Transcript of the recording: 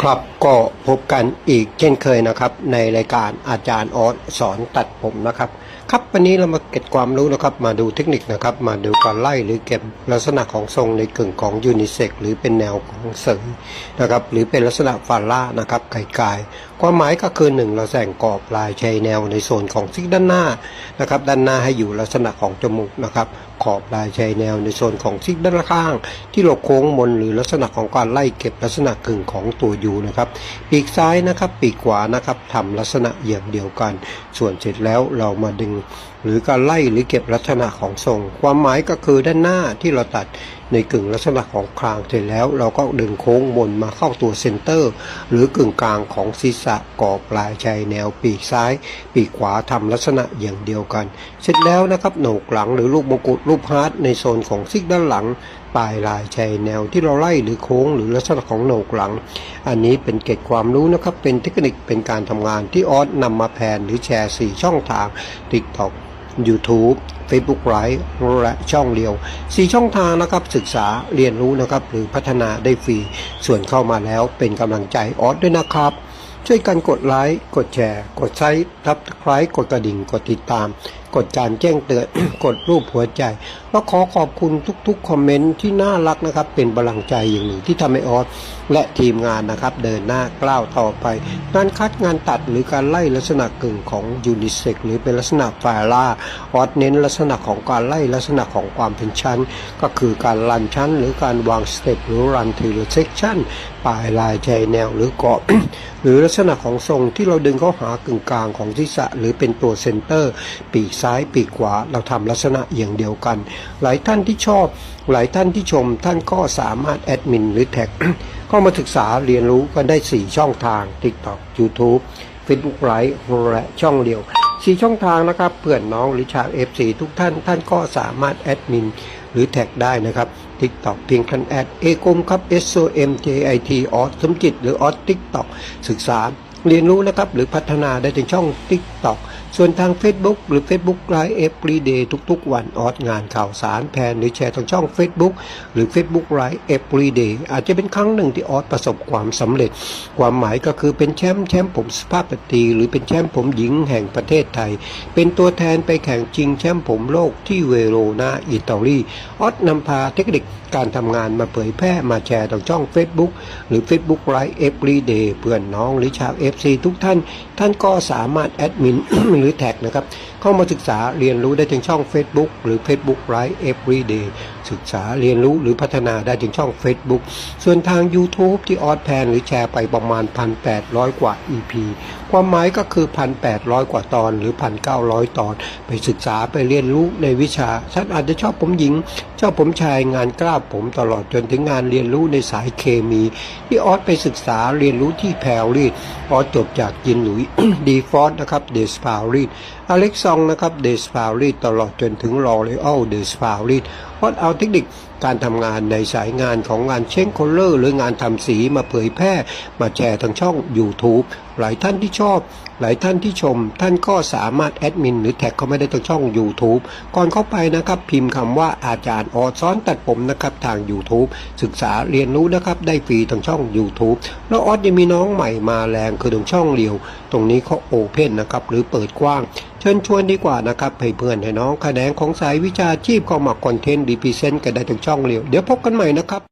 ครับก็พบกันอีกเช่นเคยนะครับ ในรายการอาจารย์ออสสอนตัดผมนะครับ ครับวันนี้เรามาเก็บความรู้นะครับ มาดูเทคนิคนะครับ มาดูการไล่หรือเก็บลักษณะของทรงในกึ่งของยูนิเซ็กหรือเป็นแนวของเสริมนะครับ หรือเป็นลักษณะฟาล่านะครับไก่ๆความหมายก็คือหนึ่งเราแต่งกรอบลายชายแนวในโซนของซิกด้านหน้านะครับ ด้านหน้าให้อยู่ลักษณะของจมูกนะครับ ขอบลายชายแนวในโซนของซิกด้านข้าง ที่หลบโค้งมนหรือลักษณะของการไล่เก็บลักษณะกึ่งของตัวยูนะครับ ปีกซ้ายนะครับ ปีกขวานะครับทำลักษณะอย่างเดียวกัน ส่วนเสร็จแล้วเรามาดึง หรือการไล่หรือเก็บลักษณะของทรง ความหมายก็คือด้านหน้าที่เราตัดในกึ่งลักษณะของคางเสร็จแล้ว เราก็ดึงโค้งบนมาเข้าตัวเซนเตอร์ หรือกึ่งกลางของศีรษะกรอปลายชายแนวปีกซ้าย ปีกขวาทำลักษณะอย่างเดียวกัน เสร็จแล้วนะครับโหนกหลังหรือรูปมงกุฎรูปฮาร์ดในโซนของซิกด้านหลังปลายลายชายแนวที่เราไล่หรือโค้งหรือลักษณะของโหนกหลัง อันนี้เป็นเกร็ดความรู้นะครับเป็นเทคนิคเป็นการทำงานที่ออสนำมาแผนหรือแชร์ 4 ช่องทาง TikTok YouTube Facebook ไลฟ์และช่องเดียว 4 ช่องทางนะครับศึกษาเรียนรู้นะครับ หรือพัฒนาได้ฟรี ส่วนเข้ามาแล้วเป็นกำลังใจออสด้วยนะครับ ช่วยกันกดไลค์กดแชร์ กดไซต์ทับไคร้กดกระดิ่งกดติดตาม กดการแจ้งเตือนกดรูปหัวใจและขอขอบคุณทุกๆ คอมเมนต์ที่น่ารักนะครับ เป็นกำลังใจอย่างหนึ่งที่ทำให้ออสและทีมงานนะครับ เดินหน้ากล้าวต่อไป งานคัดงานตัดหรือการไล่ลักษณะกึ่งของยูนิเซ็กหรือเป็นลักษณะฟาล่าออสเน้นลักษณะของการไล่ลักษณะของความเป็นชั้น ก็คือการรันชั้น หรือการวางสเต็ปหรือรันทีละเซกชั่นปลายลายชายแนวหรือเกาะ หรือลักษณะของทรงที่เราดึงเข้าหากึ่งกลางของศีรษะ หรือเป็นตัวเซนเตอร์ ปีกซ้ายปีกขวาเราทำลักษณะอย่างเดียวกัน หลายท่านที่ชอบ หลายท่านที่ชม ท่านก็สามารถแอดมินหรือแท็กเข้ามาศึกษาเรียนรู้กันได้ 4 ช่องทาง TikTok YouTube Facebook Live และช่องเดียว4ช่องทางนะครับเพื่อนน้องหรือชาว F4 ทุกท่านท่านก็สามารถแอดมิน หรือแท็กได้นะครับ TikTok เพียงคันแอดเอกมครับ S O M J I T ออสสมจิต หรือออส TikTok ศึกษา เรียนรู้นะครับ หรือพัฒนาได้ในช่อง TikTok ส่วนทาง Facebook หรือ Facebook Live Everyday ทุกๆ วันออสงานข่าวสารแพนหรือแชร์ทางช่อง Facebook หรือ Facebook Live Everyday อาจจะเป็นครั้งหนึ่งที่ออสประสบความสำเร็จ ความหมายก็คือเป็นแชมป์แชมป์ผมสภาพสตรีหรือเป็นแชมป์ผมหญิงแห่งประเทศไทย เป็นตัวแทนไปแข่งชิงแชมป์ผมโลกที่เวโรนาอิตาลีออสนำพาเทคนิค การทำงานมาเผยแพร่มาแชร์ทางช่อง Facebook หรือ Facebook Live Everyday เพื่อนน้องหรือชาว FC ทุกท่าน ท่านก็สามารถแอดมินหรือแท็กนะครับ เข้ามาศึกษาเรียนรู้ได้ถึงช่อง Facebook หรือ Facebook Live Everyday ศึกษาเรียนรู้หรือพัฒนาได้ถึงช่อง Facebook ส่วนทาง YouTube ที่ออสแพนหรือแชร์ไปประมาณ 1,800 กว่า EP ความหมายก็คือ 1,800 กว่าตอนหรือ 1,900 ตอน ไปศึกษาไปเรียนรู้ในวิชาท่านอาจจะชอบผมหญิง ชอบผมชายงานกล้าผมตลอดจนถึงงานเรียนรู้ในสายเคมี ที่ออสไปศึกษาเรียนรู้ที่แพรรีดออสจบจากยินหลุยดีฟอสนะครับเดสพาวรีดอเล็กซองนะครับเดสฟาวรีตลอดจนถึงรอเลอัลเดสฟาวรี ดออสเอาเทคนิคการทำงานในสายงานของงานเช้งโคลเลอร์หรืองานทำสีมาเผยแพร่ มาแชร์ทางช่อง YouTube หลายท่านที่ชอบ หลายท่านที่ชม ท่านก็สามารถแอดมินหรือแท็กเข้าไม่ได้ทางช่อง YouTube ก่อนเข้าไปนะครับ พิมพ์คำว่าอาจารย์ออสอนตัดผมนะครับทาง YouTube ศึกษาเรียนรู้นะครับ ได้ฟรีทางช่อง YouTube แล้วออสยังมีน้องใหม่มาแรงคือทางช่องเดียว ตรงนี้เขาโอเพนนะครับหรือเปิดกว้าง เชิญชวนดีกว่านะครับให้เพื่อนให้น้องคะแขนของสายวิชาชีพเข้ามาคอนเทนต์ีพิเซนต์กันได้ทางช่องเรียวเดี๋ยวพบกันใหม่นะครับ